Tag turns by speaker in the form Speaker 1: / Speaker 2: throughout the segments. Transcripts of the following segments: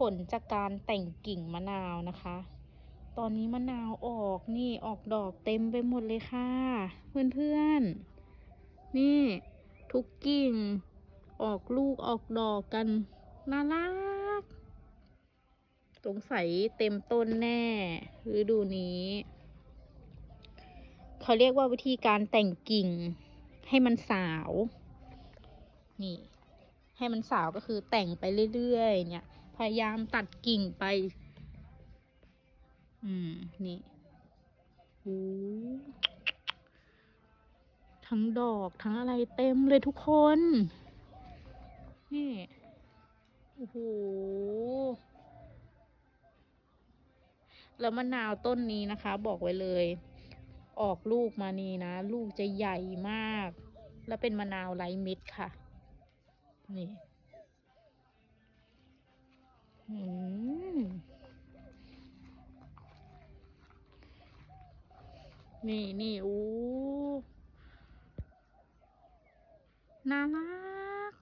Speaker 1: ผลจากการแต่งกิ่งมะนาวนะคะ ตอนนี้มะนาวออกนี่ออกดอกเต็มไปหมดเลยค่ะ เพื่อนๆ นี่ทุกกิ่งออกลูกออกดอกกันน่ารักสงสัยเต็มต้นแน่ฤดูนี้ เขาเรียกว่าวิธีการแต่งกิ่งให้มันสาว นี่ ให้มันสาวก็คือแต่งไปเรื่อยๆ เนี่ย พยายามตัดกิ่งไป อืม นี่โอ้ทั้งดอกทั้งอะไรเต็มเลยทุกคน นี่ โอ้โห แล้วมะนาวต้นนี้นะคะ บอกไว้เลย ออกลูกมานี่นะ ลูกจะใหญ่มาก แล้วเป็นมะนาวไร้เม็ดค่ะ นี่ นี่นี่โอ้น่ารัก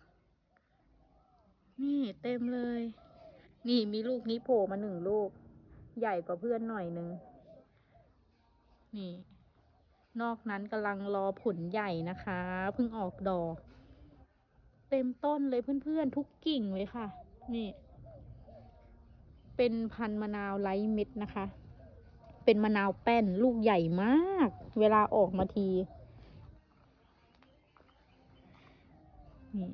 Speaker 1: นี่เต็มเลย นี่มีลูกนี้โผล่มาหนึ่งลูก ใหญ่กว่าเพื่อนหน่อยนึง นี่ นอกนั้นกำลังรอผลใหญ่นะคะเพิ่งออกดอก เต็มต้นเลยเพื่อนๆ ทุกกิ่งเลยค่ะ นี่ เป็นพันธุ์มะนาวไร้เม็ดนะคะ เป็นมะนาวแป้นลูกใหญ่มาก เวลาออกมาทีนี่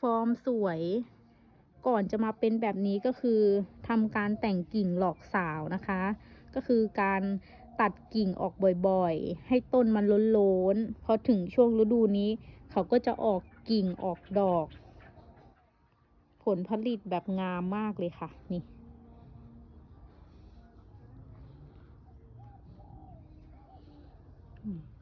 Speaker 1: ฟอร์มสวย ก่อนจะมาเป็นแบบนี้ก็คือทำการแต่งกิ่งหลอกสาวนะคะ ก็คือการตัดกิ่งออกบ่อยๆ ให้ต้นมันล้นๆพอถึงช่วงฤดูนี้ เขาก็จะออกกิ่งออกดอก ลผลิตแบบงามมากเลยค่ะ นี่อืม